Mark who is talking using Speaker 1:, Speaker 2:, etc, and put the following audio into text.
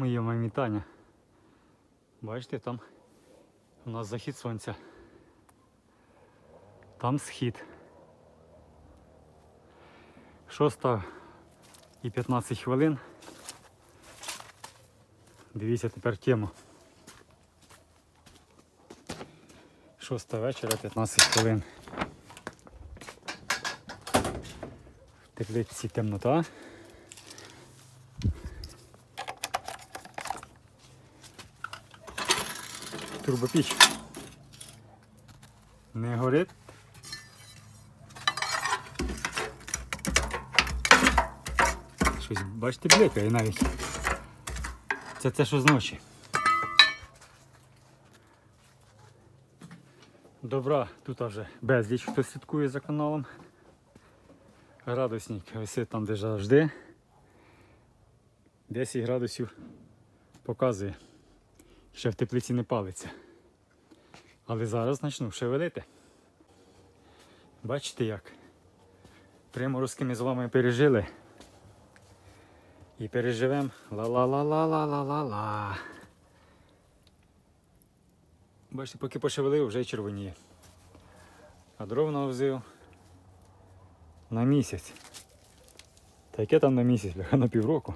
Speaker 1: Моє вам вітання. Бачите, там у нас захід сонця. Там схід. 6 і 15 хвилин. Дивіться тепер тему. 6 вечора, 15 хвилин. В теплиці темнота. Турбопіч. Не горить. Щось, бачите, бликає навіть. Це те, що зночі. Добра, тут вже безліч, хто слідкує за каналом. Градусник висить там, де завжди. 10 градусів показує. Ще в теплиці не палиться. Але зараз почну шевелити. Бачите як? Приморозки ми з вами пережили. І переживемо ла-ла-ла-ла-ла-ла-ла-ла. Бачите, поки пошевелив, вже червоніє. А дров навозив на місяць. Та яке там на місяць, на півроку.